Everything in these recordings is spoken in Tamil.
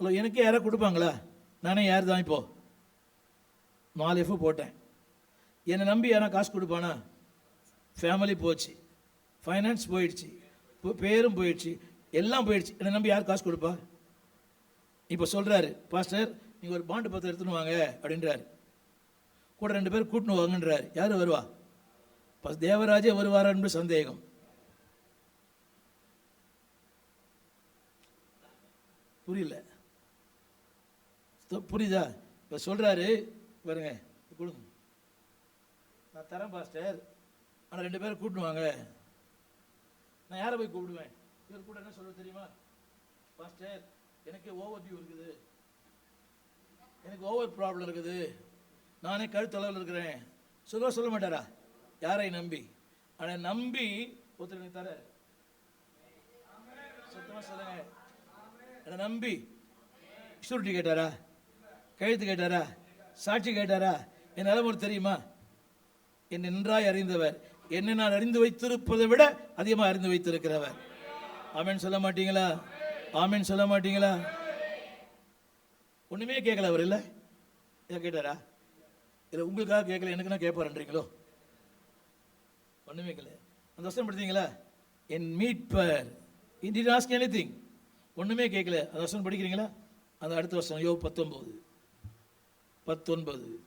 ஹலோ எனக்கே யாராவது கொடுப்பாங்களா? நானே யார் தான் இப்போ? நாலு எஃப் போட்டேன். என்னை நம்பி யாரா காசு கொடுப்பானா? ஃபேமிலி போச்சு. ஃபைனான்ஸ் போயிடுச்சு. பேரும் போயிடுச்சு. எல்லாம் போயிடுச்சு. என்னை நம்பி யார் காசு கொடுப்பா? இப்போ சொல்கிறாரு பாஸ்டர் நீங்கள் ஒரு பாண்டு பத்திரம் எடுத்துன்னு வாங்க அப்படின்றாரு. கூட ரெண்டு பேர் கூட்டின்னு வாங்கன்றார். யார் வருவா? பஸ் தேவராஜே வருவாரா என்று சந்தேகம். புரியல. புரியுதா? இப்போ சொல்கிறாரு பாருங்க கொடுங்க. நான் தரேன் பாஸ்டர். ஆனால் ரெண்டு பேரும் கூப்பிடுவாங்க. வாங்க நான் யாரை போய் கூப்பிடுவேன்? இவர் கூட என்ன சொல்ல தெரியுமா? பாஸ்டர் எனக்கு ஓவர் வியூ இருக்குது. எனக்கு ஓவர் ப்ராப்ளம் இருக்குது. நானே கழுத்தளவில் இருக்கிறேன். சொல்ல சொல்ல மாட்டாரா? யாரை நம்பி? ஆனால் நம்பி ஒருத்தர் எனக்கு தர சத்தமாக சொல்லுங்க. என்னை நம்பி. ஷூரிட்டி கேட்டாரா? கழுத்து கேட்டாரா? சாட்சி கேட்டாரா? என் நிலைமை தெரியுமா? என்னை நன்றாய் அறிந்தவர். என்னை நான் அறிந்து வைத்திருப்பதை விட அதிகமாக அறிந்து வைத்திருக்கிறவர். ஆமென் சொல்ல மாட்டீங்களா? ஆமீன் சொல்ல மாட்டீங்களா? ஒன்றுமே கேட்கல அவர் இல்லை? இதை கேட்டாரா? இல்லை உங்களுக்காக கேட்கல எனக்குன்னா கேட்பாருன்றீங்களோ ஒன்றுமே கேட்கல. அந்த வருஷம் படித்தீங்களா? என் மீட்பர். இன்டி ஆஸ்க் எனி திங் ஒன்றுமே கேட்கல. அந்த வருஷம் படிக்கிறீங்களா? அந்த அடுத்த வருஷம் யோ பத்தொம்போது பத்தொன்பது.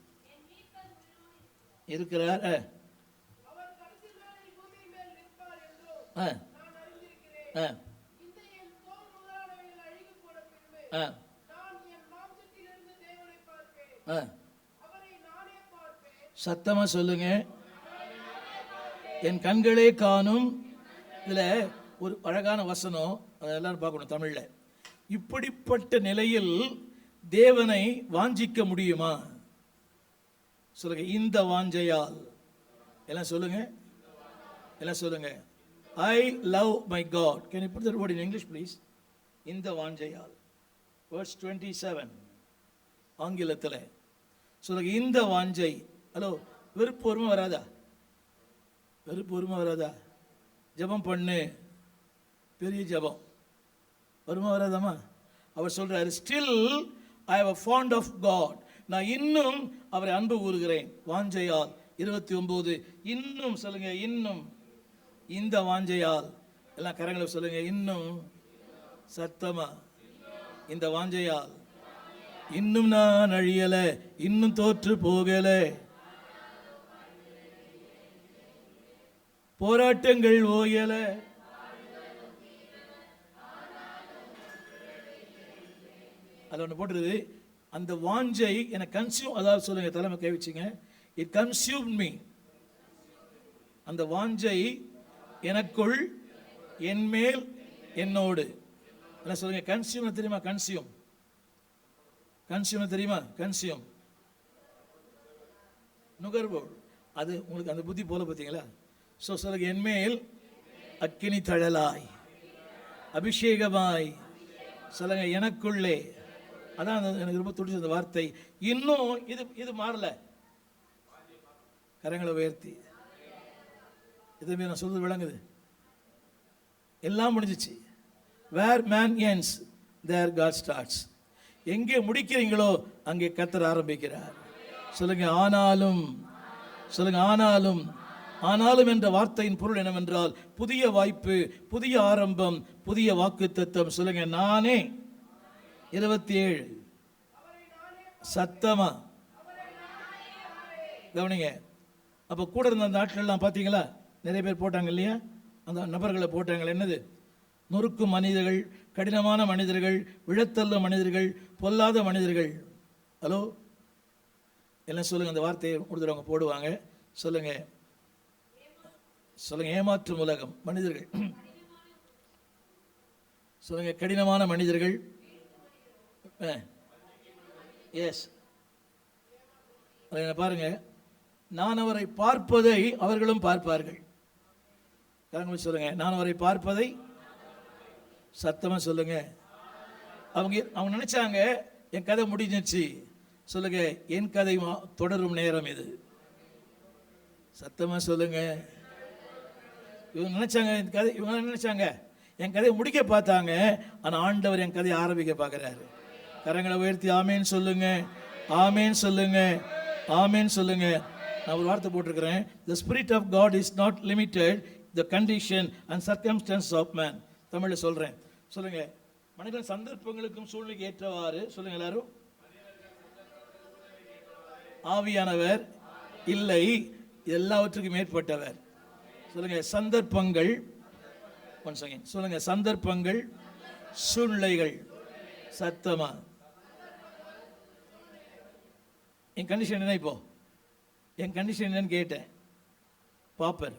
இருக்கிறார ஆ. ஆ. ஆ. ஆ. சத்தமாக சொல்லுங்க. என் கண்களே காணும். இதில் ஒரு அழகான வசனம் அதை எல்லாரும் பார்க்கணும் தமிழில். இப்படிப்பட்ட நிலையில் தேவனை வாஞ்சிக்க முடியுமா? சொல்லுங்க இந்த வாஞ்சையால். எல்லாம் சொல்லுங்க. எல்லாம் சொல்லுங்க. I love my God can இப்படி put that word in English please இந்த வாஞ்சையால். வேர்ட்ஸ் டுவெண்ட்டி செவன் ஆங்கிலத்தில். சொல்லுங்க இந்த வாஞ்சை. ஹலோ வெறுப்பு வருமா வராதா? வெறுப்பு வருமா வராதா? ஜெபம் பண்ணு. பெரிய ஜெபம். வருமா வராதாம்மா? அவர் சொல்றாரு still I have fond of God நான் இன்னும் அவரை அன்பு கூறுகிறேன். வாஞ்சையால் இருபத்தி ஒம்பது இன்னும் சொல்லுங்க இன்னும். இந்த வாஞ்சையால். எல்லாம் கரங்களை சொல்லுங்க இன்னும். சத்தமா. இந்த வாஞ்சையால். இன்னும் நான் அழியல இன்னும் தோற்று போகல. போராட்டங்கள் ஓயலை. அதில் ஒன்று போட்டுருது அந்த வாஞ்சை என்னை கன்சியூம் அதாவது சொல்லுங்க தலைமை கை வச்சுங்க. இட் கன்சியூம் மீ அந்த வாஞ்சை எனக்குள் என்மேல் என்னோடு. என்ன சொல்லுங்க? கன்சியூம் தெரியுமா? கன்சியூம் கன்சியூம் தெரியுமா? கன்சியூம் நுகர்வோர். அது உங்களுக்கு அந்த புத்தி போல பார்த்தீங்களா? ஸோ சொல்லுங்க என்மேல் அக்கினி தழலாய். அபிஷேகமாய். சொல்லுங்க எனக்குள்ளே. அதான் எனக்கு ரொம்ப துடிச்ச அந்த வார்த்தை. இன்னும் இது இது மாறல. கரங்களை உயர்த்தி. இதுமே நான் சொல்றது விளங்குது. எல்லாம் முடிஞ்சிச்சு. Where man ends there God starts எங்கே முடிக்கிறீங்களோ அங்கே கத்தர் ஆரம்பிக்கிறார். சொல்லுங்க ஆனாலும் சொல்லுங்க ஆனாலும் ஆனாலும் என்ற வார்த்தையின் பொருள் என்னவென்றால் புதிய வாய்ப்பு புதிய ஆரம்பம் புதிய வாக்குத்தத்தம். சொல்லுங்க நானே இருபத்தி ஏழு சத்தமா? கவனிங்க. அப்போ கூட இருந்த அந்த நாட்கள்லாம் பார்த்தீங்களா நிறைய பேர் போட்டாங்க இல்லையா? அந்த நபர்களை போட்டாங்க என்னது? நொறுக்கும் மனிதர்கள் கடினமான மனிதர்கள் விழத்தள்ள மனிதர்கள் பொல்லாத மனிதர்கள். ஹலோ? எல்லாம் சொல்லுங்க அந்த வார்த்தையை கொடுத்துருவங்க போடுவாங்க. சொல்லுங்க. சொல்லுங்க ஏமாற்றும் உலகம். மனிதர்கள். சொல்லுங்க கடினமான மனிதர்கள் எஸ் பாருங்க. நான் அவரை பார்ப்பதை அவர்களும் பார்ப்பார்கள். சொல்லுங்க? நான் அவரை பார்ப்பதை சத்தமா சொல்லுங்க. அவங்க அவங்க நினைச்சாங்க என் கதை முடிஞ்சிச்சு சொல்லுங்க என் கதை தொடரும் நேரம் இது. சத்தமா சொல்லுங்க. இவங்க நினைச்சாங்க என் கதை இவங்க நினைச்சாங்க என் கதையை முடிக்க பார்த்தாங்க. ஆனால் ஆண்டவர் என் கதையை ஆரம்பிக்க பார்க்கறாரு. கரங்களை உயர்த்தி ஆமேன்னு சொல்லுங்க. ஆமேன்னு சொல்லுங்க. ஆமேன்னு சொல்லுங்க. நான் ஒரு வார்த்தை போட்டிருக்கிறேன். The spirit of God is not limited the condition and circumstances of man தமிழில் சொல்கிறேன் சொல்லுங்க. மனிதன் சந்தர்ப்பங்களுக்கும் சூழ்நிலைக்கு ஏற்றவாறு சொல்லுங்க எல்லாரும். ஆவியானவர் இல்லை. எல்லாவற்றுக்கும் மேற்பட்டவர். சொல்லுங்க. சந்தர்ப்பங்கள். ஒன் செகண்ட் சொல்லுங்க. சந்தர்ப்பங்கள் சூழ்நிலைகள். சத்தமாக என் கண்டிஷன் என்ன இப்போ என் கண்டிஷன் என்னன்னு கேட்டேன். பாப்பர்.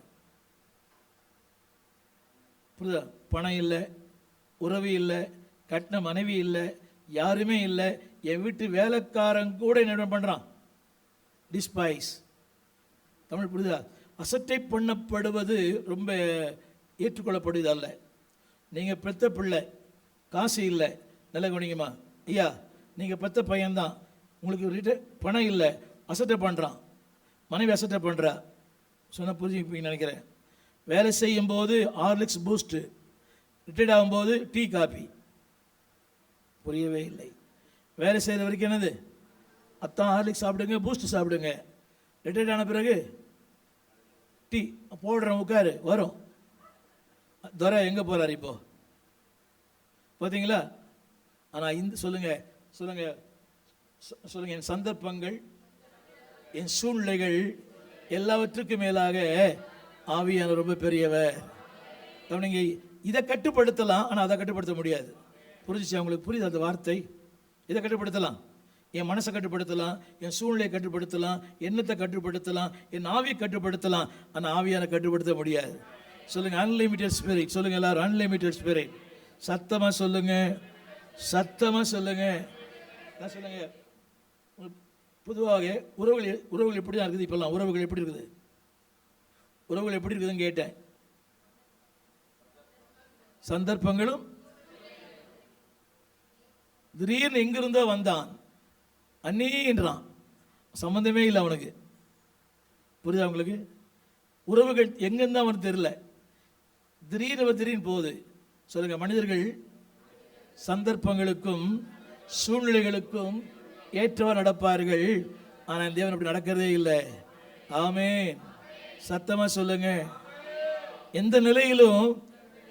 புரியுதா பணம் இல்லை உறவு இல்லை கட்டின மனைவி இல்லை யாருமே இல்லை. என் வீட்டு வேலைக்காரன் கூட என்ன பண்ணுறான் டிஸ்பைஸ் தமிழ் புரியுதா அசட்டை பண்ணப்படுவது ரொம்ப ஏற்றுக்கொள்ளப்படுவது அல்ல. நீங்கள் பெத்த பிள்ளை காசு இல்லை. நல்ல குணிங்கம்மா ஐயா நீங்கள் பெத்த பையன்தான். உங்களுக்கு ரிட்டர் பணம் இல்லை. அசட்டை பண்ணுறான் மனைவி அசட்டை பண்ணுறா சொன்ன புரிஞ்சுப்பீங்கன்னு நினைக்கிறேன். வேலை செய்யும்போது ஹார்லிக்ஸ் பூஸ்ட்டு ரிட்டையர்ட் ஆகும்போது டீ காபி. புரியவே இல்லை. வேலை செய்கிற வரைக்கும் என்னது? அத்தான் ஹார்லிக்ஸ் சாப்பிடுங்க பூஸ்ட் சாப்பிடுங்க. ரிட்டையர்ட் ஆன பிறகு டீ. போடுறேன் உட்காரு வரும். துரை எங்கே போகிறார் இப்போது பார்த்தீங்களா? ஆனால் இந்த சொல்லுங்கள் சொல்லுங்கள் சொல்லுங்க என் சந்தர்ப்பங்கள் என் சூழ்நிலைகள் எல்லாவற்றுக்கும் மேலாக ஆவியான ரொம்ப பெரியவர். கவனிங்க இதை கட்டுப்படுத்தலாம் ஆனால் அதை கட்டுப்படுத்த முடியாது. புரிஞ்சுச்சு அவங்களுக்கு புரியுது அந்த வார்த்தை? இதை கட்டுப்படுத்தலாம். என் மனசை கட்டுப்படுத்தலாம் என் சூழ்நிலையை கட்டுப்படுத்தலாம் எண்ணத்தை கட்டுப்படுத்தலாம் என் ஆவியை கட்டுப்படுத்தலாம் ஆனால் ஆவியான கட்டுப்படுத்த முடியாது. சொல்லுங்கள் அன்லிமிட்டெட் ஸ்பிரிட் சொல்லுங்கள் எல்லாரும் அன்லிமிட்டெட் ஸ்பிரிட் சத்தமாக சொல்லுங்கள் சத்தமாக சொல்லுங்கள் நான் பொதுவாக உறவுகள் உறவுகள் எப்படி தான் இருக்குது? இப்போல்லாம் உறவுகள் எப்படி இருக்குது? உறவுகள் எப்படி இருக்குதுன்னு கேட்டேன். சந்தர்ப்பங்களும் திடீர்னு எங்கிருந்தோ வந்தான். அந்நீன்றான் சம்மந்தமே இல்லை அவனுக்கு. புரியுதா உங்களுக்கு? உறவுகள் எங்கேருந்து அவனுக்கு தெரியல. திடீர்னு திடீர்னு போகுது. சொல்லுங்க மனிதர்கள் சந்தர்ப்பங்களுக்கும் சூழ்நிலைகளுக்கும் ஏற்றவர் நடப்பார்கள். ஆனால் தேவன் அப்படி நடக்கிறதே இல்லை. ஆமென். சத்தமாக சொல்லுங்க. எந்த நிலையிலும்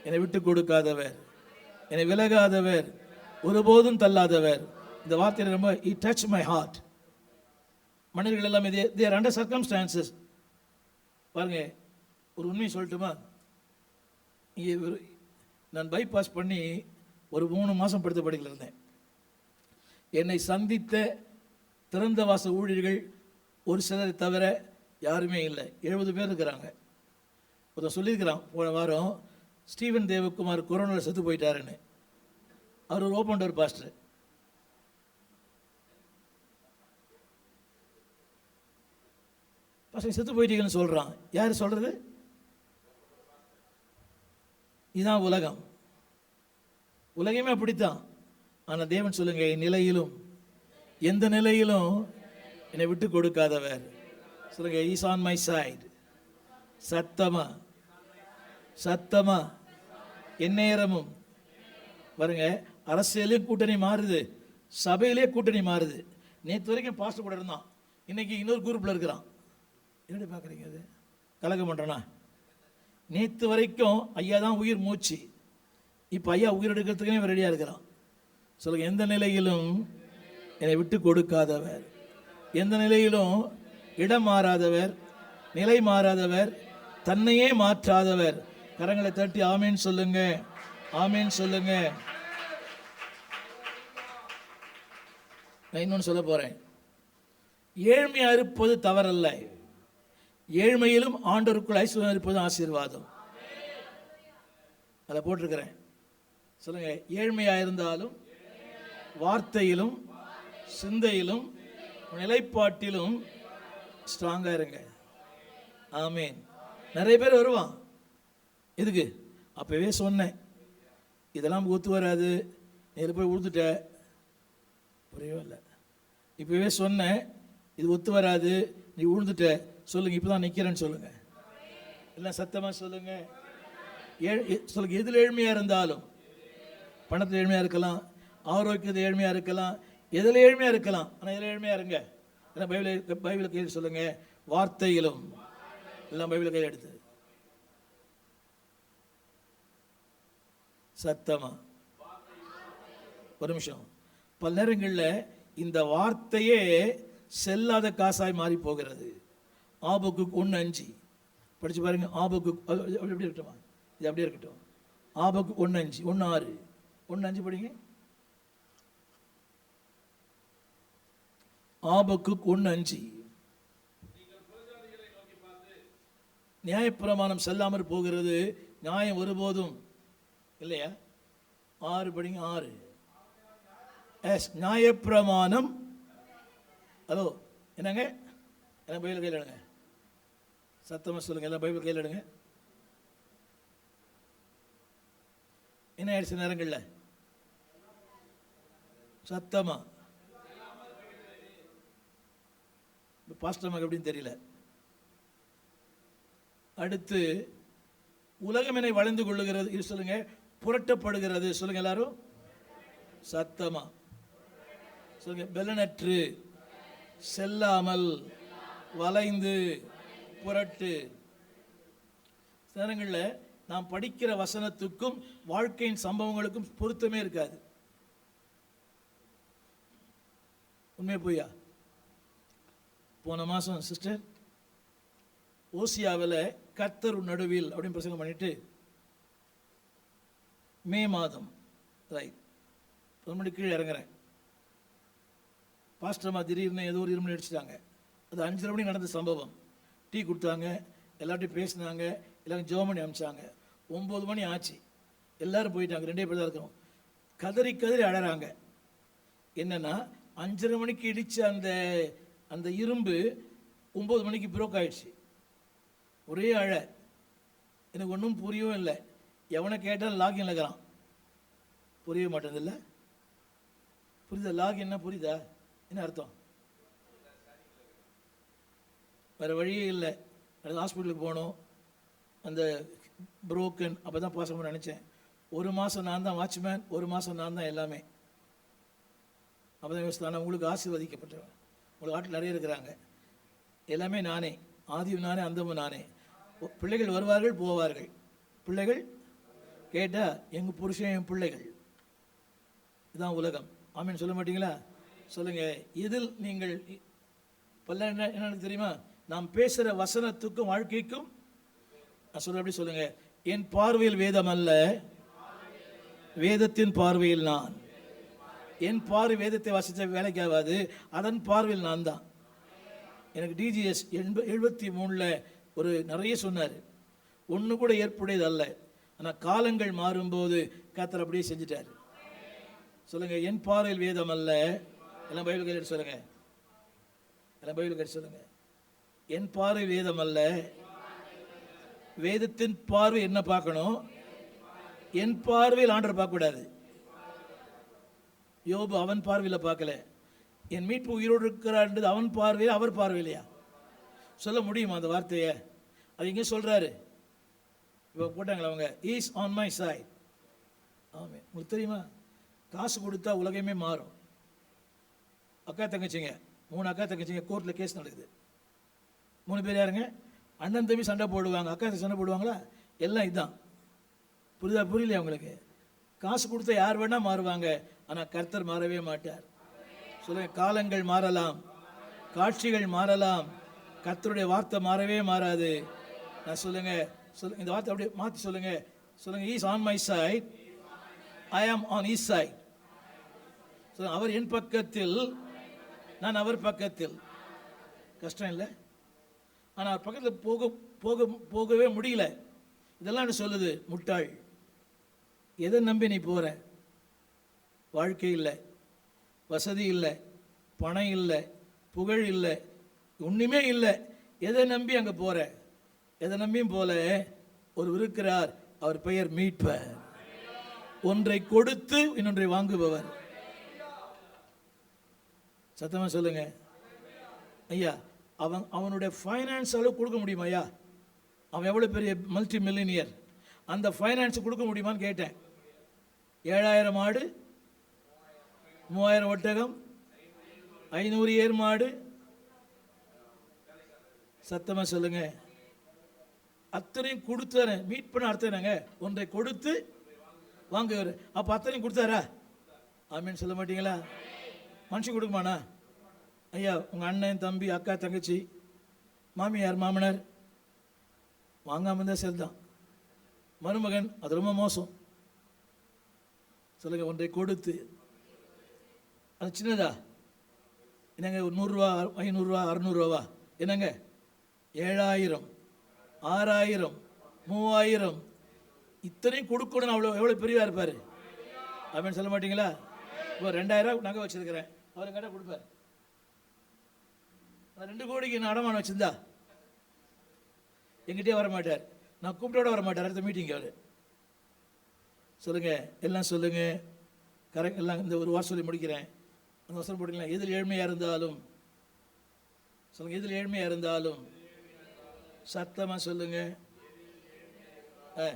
என்னை விட்டு கொடுக்காதவர். என்னை விலகாதவர். ஒருபோதும் தள்ளாதவர். இந்த வார்த்தையில் ரொம்ப இ டச் மை ஹார்ட் மனிதர்கள் எல்லாமே தேர் அண்டர் சர்க்கம்ஸ்டான்சஸ் பாருங்க ஒரு உண்மையை சொல்லட்டுமா? இங்கே நான் பைபாஸ் பண்ணி ஒரு மூணு மாதம் படுத்த படிக்கல இருந்தேன். என்னை சந்தித்த திறந்த வாச ஊழியர்கள் ஒரு சிலரை தவிர யாருமே இல்லை. எழுபது பேர் இருக்கிறாங்க. ஒருத்தர் சொல்லியிருக்கிறான் போன வாரம் ஸ்டீவன் தேவகுமார் கொரோனாவில் செத்து போயிட்டாருன்னு. அவர் ஒரு ஓப்பன் டோர் பாஸ்டர். பசங்க செத்து போயிட்டீங்கன்னு சொல்கிறான் யார் சொல்கிறது இதுதான் உலகம். உலகமே அப்படித்தான். ஆனால் தேவன் சொல்லுங்க என் நிலையிலும் எந்த நிலையிலும் என்னை விட்டு கொடுக்காதவர். சொல்லுங்க ஈஸ் ஆன் மை சைடு சத்தமா சத்தமா எந்நேரமும். பாருங்க அரசியலையும் கூட்டணி மாறுது சபையிலே கூட்டணி மாறுது. நேற்று வரைக்கும் பாஸ்டர் கூட இருந்தான். இன்னைக்கு இன்னொரு குரூப்பில் இருக்கிறான். எப்படி பார்க்குறீங்க அது? கலக்க மாட்டானா நேற்று வரைக்கும் ஐயா தான் உயிர் மூச்சு. இப்போ ஐயா உயிர் எடுக்கிறதுக்குனே ரெடியாக இருக்கிறான். சொல்லுங்க எந்த நிலையிலும் என்னை விட்டு கொடுக்காதவர். எந்த நிலையிலும் இடம் மாறாதவர் நிலை மாறாதவர் தன்னையே மாற்றாதவர். கரங்களை தட்டி ஆமேன்னு சொல்லுங்க ஆமேன்னு சொல்லுங்க. நான் இன்னொன்று சொல்ல போறேன். ஏழ்மையா இருப்பது தவறல்ல. ஏழ்மையிலும் ஆண்டவருக்குள் ஐஸ்வர்யம் இருப்பது ஆசீர்வாதம். அதை போட்டிருக்கிறேன். சொல்லுங்க ஏழ்மையா இருந்தாலும் வார்த்தையிலும் சிந்தையிலும் நிலைப்பாட்டிலும் ஸ்ட்ராங்காக இருங்க. ஆமீன். நிறைய பேர் வருவான். எதுக்கு? அப்பவே சொன்னேன். இதெல்லாம் ஒத்து வராது. நீ போய் உழுதுட்ட? புரியவே இல்லை. இப்பவே சொன்னேன். இது ஒத்து வராது. நீ உழுந்துட்ட சொல்லுங்க இப்பதான் நிற்கிறேன்னு சொல்லுங்க. எல்லாம் சத்தமாக சொல்லுங்க. ஏழ் எ- சொல்லுங்க எதில் ஏழ்மையாக இருந்தாலும் பணத்தில் ஏழ்மையாக இருக்கலாம். ஆரோக்கியத்தை ஏழ்மையாக இருக்கலாம். எதில் ஏழ்மையாக இருக்கலாம்? ஆனால் எதில் ஏழ்மையாக இருங்க. ஏன்னா பைபிள் பைபிளை கையில் சொல்லுங்க. வார்த்தையிலும். எல்லாம் பைபிளை கையில் எடுத்து. சத்தமா? ஒரு நிமிஷம். பல நேரங்களில் இந்த வார்த்தையே செல்லாத காசாய் மாறி போகிறது. ஆபுக்கு ஒன்று அஞ்சு. படிச்சு பாருங்க. ஆபுக்கு அப்படி எப்படி இருக்கட்டுமா? இது அப்படியே இருக்கட்டும். ஆபுக்கு ஒன்று அஞ்சு. ஒன்று ஆறு. ஒன்று அஞ்சு படிங்க. ஆபக்கு ஒன்று அஞ்சு. நியாயப்பிரமாணம் செல்லாமற் போகிறது நியாயம் ஒருபோதும் இல்லையா? ஆறு படிங்க ஆறு. எஸ் நியாயப்பிரமாணம். ஹலோ என்னங்க? என்ன பைபிள் கையில் எடுங்க. சத்தமாக சொல்லுங்கள் எல்லாம் பைபிள் கையில் எடுங்க. என்ன ஆயிடுச்சு நேரங்களில்? சத்தமாக பாஸ்டர் மக அப்படின்னு தெரியல. அடுத்து உலகமினை வளைந்து கொள்ளுகிறது. இது சொல்லுங்க புரட்டப்படுகிறது. சொல்லுங்க எல்லாரும். சத்தமா. சொல்லுங்க பெலனற்று செல்லாமல் வளைந்து புரட்டு. நேரங்களில் நாம் படிக்கிற வசனத்துக்கும் வாழ்க்கையின் சம்பவங்களுக்கும் பொருத்தமே இருக்காது. உண்மை பொய்யா? போன மாதம் சிஸ்டர் ஓசியாவில் கத்தர் நடுவில் அப்படின்னு பிரசங்கம் பண்ணிட்டு மே மாதம் ரைட் ஒரு மணி கீழே இறங்குறேன். பாஸ்டர்மா திடீர்னு ஏதோ ஒரு இருமணி அடிச்சிட்டாங்க. அது அஞ்சரை மணி நடந்த சம்பவம். டீ கொடுத்தாங்க எல்லார்ட்டையும் பேசினாங்க எல்லாரும் ஜெபம் பண்ணி ஒம்பது மணி ஆச்சு. எல்லாரும் போயிட்டாங்க ரெண்டே பேர் தான் இருக்கிறோம். கதறி கதறி அழகிறாங்க என்னென்னா அஞ்சரை மணிக்கு இடிச்ச அந்த அந்த இரும்பு ஒம்பது மணிக்கு ப்ரோக் ஆயிடுச்சு. ஒரே அழ. எனக்கு ஒன்றும் புரியவும் இல்லை. எவனை கேட்டாலும் லாகின் இருக்கிறான் புரிய மாட்டேதில்ல புரியுதா? லாகின்னா புரியுதா? என்ன அர்த்தம்? வேறு வழியே இல்லை. அது ஹாஸ்பிட்டலுக்கு போகணும். அந்த புரோக்கன் அப்போ தான் பாஸ் பண்ண நினச்சேன். ஒரு மாதம் நான் தான் வாட்ச்மேன் ஒரு மாதம் நான் தான் எல்லாமே. அப்போ தான் நான் உங்களுக்கு ஆசீர்வதிக்கப்பட்டவன். உங்களுக்கு ஆட்டில் நிறைய இருக்கிறாங்க. எல்லாமே நானே. ஆதியும் நானே அந்தமும் நானே. பிள்ளைகள் வருவார்கள் போவார்கள். பிள்ளைகள் கேட்டால் எங்கள் புருஷன் என் பிள்ளைகள். இதுதான் உலகம். ஆமீன். சொல்ல மாட்டீங்களா? சொல்லுங்கள் இதில் நீங்கள் பல்ல என்ன என்னன்னு தெரியுமா? நாம் பேசுகிற வசனத்துக்கும் வாழ்க்கைக்கும் நான் சொல்ல அப்படி சொல்லுங்கள் என் பார்வையில் வேதம் அல்ல வேதத்தின் பார்வையில் நான். என் பார்வை வேதத்தை வாசித்த வேலைக்கு ஆகாது அதன் பார்வையில் நான் தான் எனக்கு டிஜிஎஸ் எண்ப எழுபத்தி மூணில் ஒரு நிறைய சொன்னார். ஒன்று கூட ஏற்புடையது அல்ல. ஆனால் காலங்கள் மாறும்போது கத்தர் அப்படியே செஞ்சிட்டார். சொல்லுங்கள் என் பார்வையில் வேதம் அல்ல. எல்லாம் பைபிள் கையில் சொல்லுங்கள் எல்லாம் பைபிள் கையில் சொல்லுங்கள் என் பார்வை வேதம் அல்ல. வேதத்தின் பார்வை என்ன பார்க்கணும்? என் பார்வையில் ஆண்டர் பார்க்கக்கூடாது. யோபு அவன் பார்வையில் பார்க்கல. என் மீட்பு உயிரோடு இருக்கிறான்றது அவன் பார்வையில் அவர் பார்வையிலையா? சொல்ல முடியுமா அந்த வார்த்தையை? அது இங்கே சொல்கிறாரு இப்போ போட்டாங்களா அவங்க? ஈஸ் ஆன் மை சாய் ஆமே உங்களுக்கு தெரியுமா? காசு கொடுத்தா உலகமே மாறும். அக்கா தங்கச்சிங்க மூணு அக்கா தங்கச்சிங்க கோர்ட்டில் கேஸ் நடக்குது. மூணு பேர் யாருங்க? அண்ணன் தம்பி சண்டை போடுவாங்க. அக்கா தம்பி சண்டை போடுவாங்களா? எல்லாம் இதுதான் புரியுதா? புரியலையா உங்களுக்கு? காசு கொடுத்தா யார் வேணால் மாறுவாங்க. ஆனால் கர்த்தர் மாறவே மாட்டார். சொல்ல காலங்கள் மாறலாம் காட்சிகள் மாறலாம் கர்த்தருடைய வார்த்தை மாறவே மாறாது. நான் சொல்லுங்க சொல்லுங்க இந்த வார்த்தை அப்படியே மாற்றி சொல்லுங்க. சொல்லுங்க he's on my side I am on his side சொல்லுங்க அவர் என் பக்கத்தில் நான் அவர் பக்கத்தில். கஷ்டம் இல்லை. ஆனால் அவர் பக்கத்தில் போக போக போகவே முடியல. இதெல்லாம் என்ன சொல்லுது? முட்டாள். எதை நம்பி நீ போகிறேன் வாழ்க்கை இல்லை வசதி இல்லை பணம் இல்லை புகழ் இல்லை ஒன்றுமே இல்லை. எதை நம்பி அங்கே போகிற எதை நம்பியும் போல ஒரு இருக்கிறார் அவர் பெயர் மீட்பர். ஒன்றை கொடுத்து இன்னொன்றை வாங்குபவர். சத்தமா சொல்லுங்க. ஐயா அவன் அவனுடைய ஃபைனான்ஸ் அளவு கொடுக்க முடியுமா ஐயா? அவன் எவ்வளோ பெரிய மல்டி மில்லினியர் அந்த ஃபைனான்ஸ் கொடுக்க முடியுமான்னு கேட்டேன். ஏழாயிரம் ஆடு மூவாயிரம் ஒட்டகம் ஐநூறு ஏர் மாடு சத்தமாக சொல்லுங்க. அத்தனையும் கொடுத்தாரு மீட் பண்ண அர்த்தம் என்னங்க? ஒன்றை கொடுத்து வாங்குவார் அப்போ அத்தனையும் கொடுத்தாரா? ஆமீன் சொல்ல மாட்டீங்களா? மனுஷன் கொடுக்குமாண்ணா? ஐயா உங்கள் அண்ணன் தம்பி அக்கா தங்கச்சி மாமியார் மாமனார் வாங்காம இருந்தால் சரிதான் மருமகன் அது ரொம்ப மோசம். சொல்லுங்கள் ஒன்றை கொடுத்து அது சின்னதா? என்னங்க ஒரு நூறுரூவா ஐநூறுரூவா அறநூறுரூவா என்னங்க? ஏழாயிரம் ஆறாயிரம் மூவாயிரம். இத்தனையும் கொடுக்கணும் அவ்வளோ எவ்வளோ பெரியவா இருப்பார்? அப்படின்னு சொல்ல மாட்டீங்களா? இப்போ ரெண்டாயிரம் நகை வச்சிருக்கிறேன். அவர் கேட்டால் கொடுப்பார். நான் ரெண்டு கோடிக்கு நான் அடமானம் வச்சிருந்தா? எங்கிட்டே வர மாட்டார் நான் கூப்பிட்டோட வர மாட்டார் அடுத்த மீட்டிங் அவர். சொல்லுங்கள் எல்லாம் சொல்லுங்கள் கரெக்ட் எல்லாம் இந்த ஒரு வாரம் சொல்லி முடிக்கிறேன். அந்த வசனம் போட்டிங்களா? எதில் ஏழ்மையாக இருந்தாலும். சொல்லுங்க எதில் ஏழ்மையாக இருந்தாலும். சத்தமாக சொல்லுங்க. ஆ.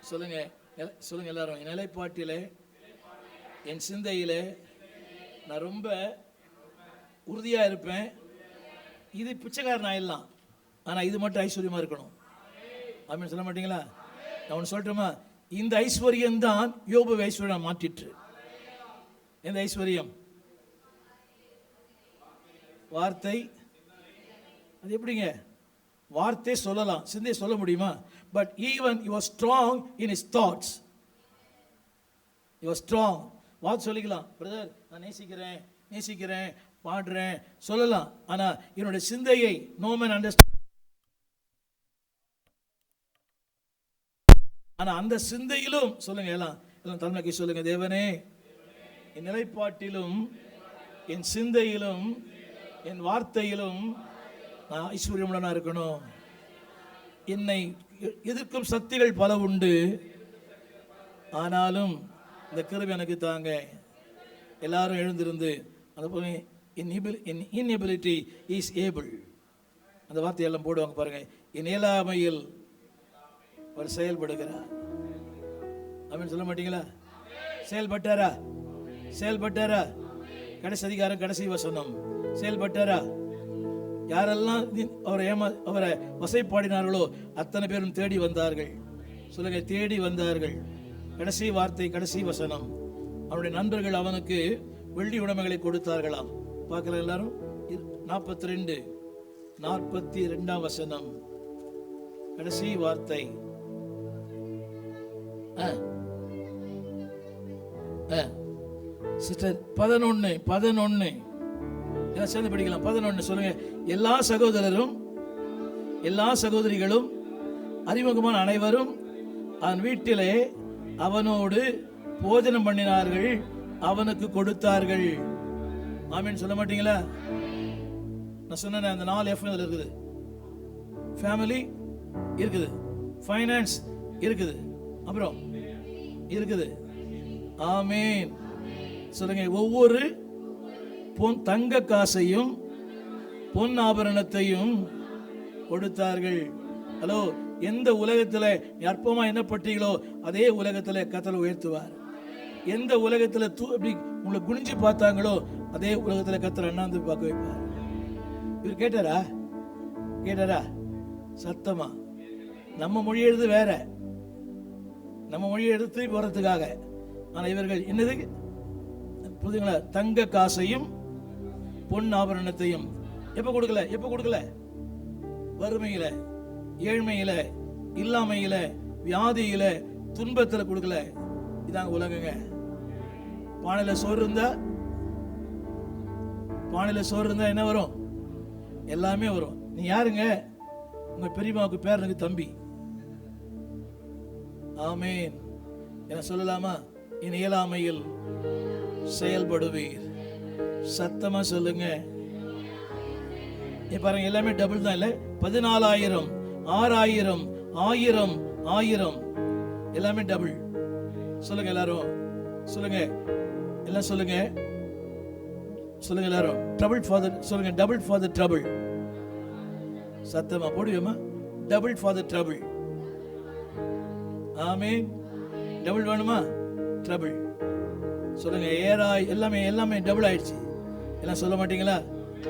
சொல்லுங்க சொல்லுங்க எல்லாரும். என் நிலைப்பாட்டில் என் சிந்தையில் நான் ரொம்ப உறுதியாக இருப்பேன். இது பிச்சைக்காரன் ஆயிடலாம். ஆனால் இது மட்டும் ஐஸ்வர்யமாக இருக்கணும். அப்படின்னு சொல்ல மாட்டீங்களா? நான் ஒன்று இந்த ஐஸ்வர்யம் தான் யோபு ஐஸ்வர்யம் மாற்றிற்று. எந்த ஐஸ்வர்யம்? வார்த்தை. அது எப்படிங்க? வார்த்தை சொல்லலாம் சிந்தை சொல்ல முடியுமா? But even your strong in his thoughts your strong வார்த்தை சொல்லிக்கலாம். பிரதர் நான் நேசிக்கிறேன் நேசிக்கிறேன் பாடுறேன் சொல்லலாம். ஆனா என்னுடைய சிந்தையை நோ மேன் அண்டர்ஸ்டாண்ட் ஆனா அந்த சிந்தையிலும் சொல்லுங்க எல்லாம் எல்லாம் தலைமைக்கு சொல்லுங்க தேவனே என் நிலைப்பாட்டிலும் என் சிந்தையிலும் என் வார்த்தையிலும் நான் ஐஸ்வர்யமுடனா இருக்கணும். என்னை எ- எதிர்க்கும் சக்திகள் பல உண்டு. ஆனாலும் இந்த கருவி எனக்கு தாங்க. எல்லாரும் எழுந்திருந்து அந்த போல இன் இன்எபிலிட்டி இஸ் ஏபிள் அந்த வார்த்தையெல்லாம் போடுவாங்க பாருங்க. என் இயலாமையில் அவர் செயல்படுகிறார். அப்படின்னு சொல்ல மாட்டீங்களா? செயல்பட்டாரா? செயல்பட்டாரா? கடைசி அதிகாரம் கடைசி வசனம். செயல்பட்டாரா? யாரெல்லாம் அவரை ஏமா அவரை வசைப்பாடினார்களோ அத்தனை பேரும் தேடி வந்தார்கள். சொல்லுங்க தேடி வந்தார்கள். கடைசி வார்த்தை கடைசி வசனம். அவனுடைய நண்பர்கள் அவனுக்கு வெள்ளி உடைமைகளை கொடுத்தார்களாம். பார்க்கல எல்லாரும். நாற்பத்தி ரெண்டு நாற்பத்தி ரெண்டாம் வசனம். கடைசி வார்த்தை. சிஸ்டர் பதினொன்னு பதினொன்னு. எல்லாம் சேர்ந்து படிக்கலாம். பதினொன்னு சொல்லுங்க. எல்லா சகோதரரும் எல்லா சகோதரிகளும் அறிமுகமான அனைவரும் அவன் வீட்டிலே அவனோடு போஜனம் பண்ணினார்கள் அவனுக்கு கொடுத்தார்கள். ஆமீன். சொல்ல மாட்டீங்களா? நான் சொன்னேன் அந்த நாலு எஃப் இருக்குது. ஃபேமிலி இருக்குது. ஃபைனான்ஸ் இருக்குது. அப்புறம் இருக்குது. ஆமீன். சொல்லுங்க ஒவ்வொரு பொன் தங்க காசையும் பொன் ஆபரணத்தையும் கொடுத்தார்கள். ஹலோ எந்த உலகத்தில் நீ அற்பமா எண்ணப்பட்டீங்களோ அதே உலகத்தில் கத்தல் உயர்த்துவார். எந்த உலகத்தில் தூ அப்படி உங்களை குனிஞ்சு பார்த்தாங்களோ அதே உலகத்தில் கத்தல் அண்ணாந்து பார்க்க வைப்பார். இவர் கேட்டாரா? கேட்டாரா? சத்தமா? நம்ம மொழி எழுது வேற. நம்ம மொழியை எடுத்து போறதுக்காக. ஆனால் இவர்கள் என்னது? புரியுதுங்களா? தங்க காசையும் பொன் ஆபரணத்தையும். எப்போ கொடுக்கல? எப்போ கொடுக்கல? வறுமையில் ஏழ்மையில் இல்லாமையில் வியாதியில் துன்பத்தில் கொடுக்கல. இதாங்க உலகங்க. பானையில் சோறு இருந்தா? பானையில் சோறு இருந்தா என்ன வரும்? எல்லாமே வரும். நீ யாருங்க? உங்கள் பெரியம்மாவுக்கு பேரனுக்கு தம்பி. ஆமேன். என சொல்லலாமா? என் இயலாமையில் செயல்படுவீர். சத்தமா சொல்லுங்க. பாருங்க எல்லாமே டபுள் தான் இல்ல? பதினாலாயிரம் ஆறாயிரம் ஆயிரம் ஆயிரம். எல்லாமே டபுள் சொல்லுங்க எல்லாரும். சொல்லுங்க. எல்லாம் சொல்லுங்க. சொல்லுங்க எல்லாரும். ட்ரபிள் ஃபார் சொல்லுங்க டபுள் ஃபார் த ட்ரபிள் சத்தமா போடுவேமா டபுள் ஃபார் த ட்ரபிள் ஆமீன். டபுள் வேணுமா? ட்ரபிள். சொல்லுங்க ஏராய் எல்லாமே எல்லாமே டபுள் ஆயிடுச்சு. எல்லாம் சொல்ல மாட்டீங்களா?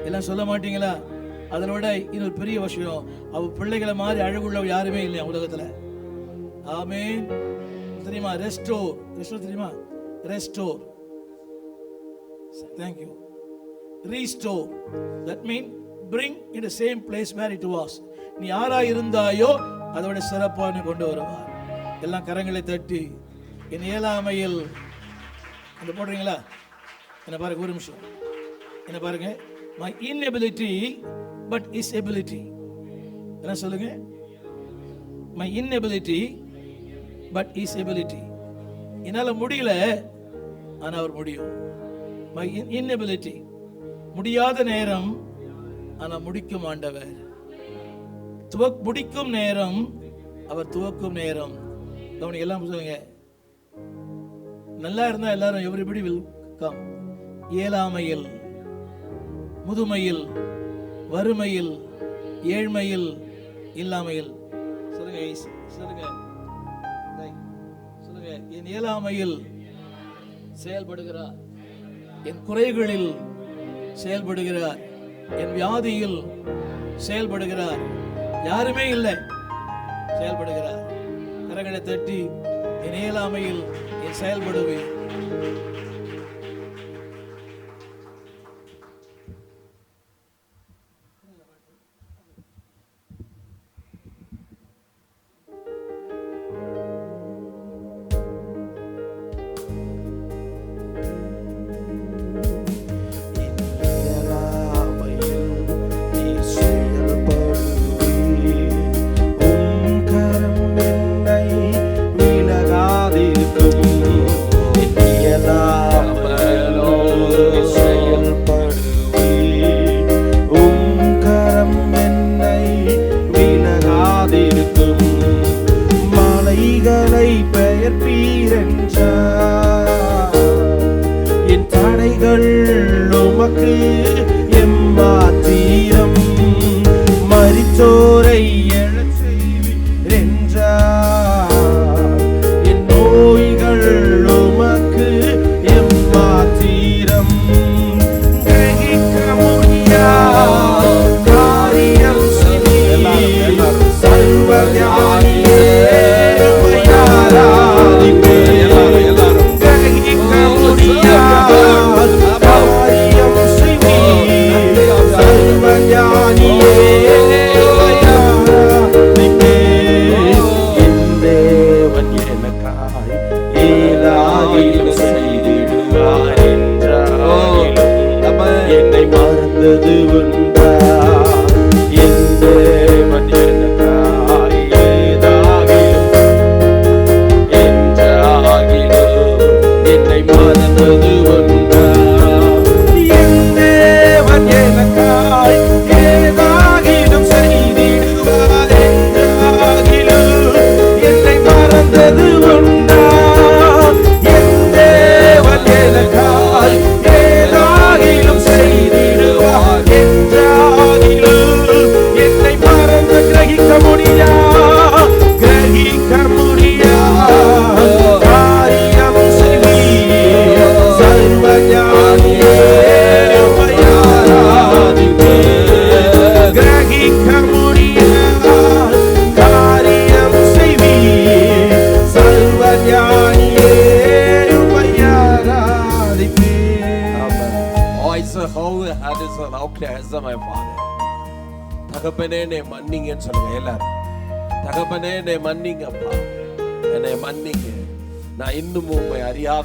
எல்லாம் சொல்ல மாட்டீங்களா? அதில் விட இன்னொரு பெரிய விஷயம். அவ பிள்ளைகளை மாதிரி அழகுள்ளவ யாருமே இல்லையா உலகத்துல? ஆமென். தெரியுமா? ரெஸ்டோர் ரெஸ்டோர் தெரியுமா? Restore thank you restore that mean bring in the same place where it was நீ யாரா இருந்தாயோ அதோட சிறப்பான கொண்டு வருவார் எல்லாம் கரங்களை தட்டி என் இயலாமையில் அந்த போடுறீங்களா? என்ன பாருங்க ஒரு நிமிஷம். என்ன பாருங்க. My inability but his ability என்ன சொல்லுங்க? My inability but his ability என்னால் முடியல ஆனால் அவர் முடியும். மை இன்எபிலிட்டி முடியாத நேரம் ஆனால் முடிக்கும் ஆண்டவர். துவக் முடிக்கும் நேரம் அவர் துவக்கும் நேரம். கவனி எல்லாம் சொல்லுங்க. நல்லா இருந்தா எல்லாரும் எவ்ரிபடி வில் கம் இயலாமையில் முதுமையில் வறுமையில் ஏழ்மையில் இல்லாமையில். சொல்லுங்க சொல்லுங்க. சொல்லுங்க. என் இயலாமையில் செயல்படுகிறார் என் குறைகளில் செயல்படுகிறார் என் வியாதியில் செயல்படுகிறார் யாருமே இல்லை. செயல்படுகிறார் கரங்களை தட்டி என் இயலாமையில் என் செயல்படுவேன்.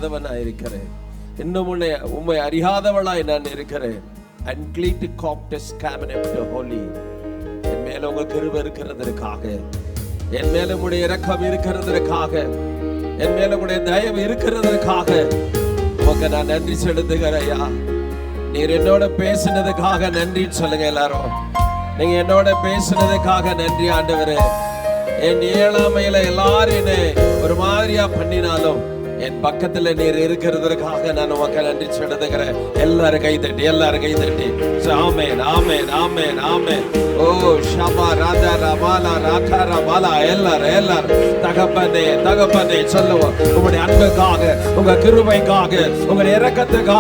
அறியாதவனாய் இருக்கிறேன் இன்னும் உன்னை உண்மை அறியாதவளாய் நான் இருக்கிறேன். அன்கிளீட் காப்டஸ் கேபினட் ஹோலி என் மேல உங்க கிருப இருக்கிறதற்காக. என் மேல உடைய இரக்கம் இருக்கிறதற்காக. என் மேல உடைய தயவு இருக்கிறதற்காக. உங்க நான் நன்றி செலுத்துகிறையா நீர் என்னோட பேசினதுக்காக நன்றின்னு சொல்லுங்க எல்லாரும். நீங்க என்னோட பேசினதுக்காக நன்றி ஆண்டவரே. என் இயலாமையில எல்லாரும் ஒரு மாதிரியா பண்ணினாலும் என் பக்கத்துல நீர் இருக்கிறதற்காக நான் உமக்கு நன்றி செலுத்துகிறேன் எல்லாரும் கை தட்டி எல்லாரும் கை தட்டி. ஆமேன் ஆமேன் ஆமேன் ஆமேன். ஓ ஷமா ராஜா ரபாலா ராஜா ரபாலா எல்லாரும் எல்லாரும். தகப்பனே தகப்பனே சொல்லுவோம். உங்களுடைய அன்புக்காக உங்க கிருபைக்காக உங்களுடைய இறக்கத்துக்காக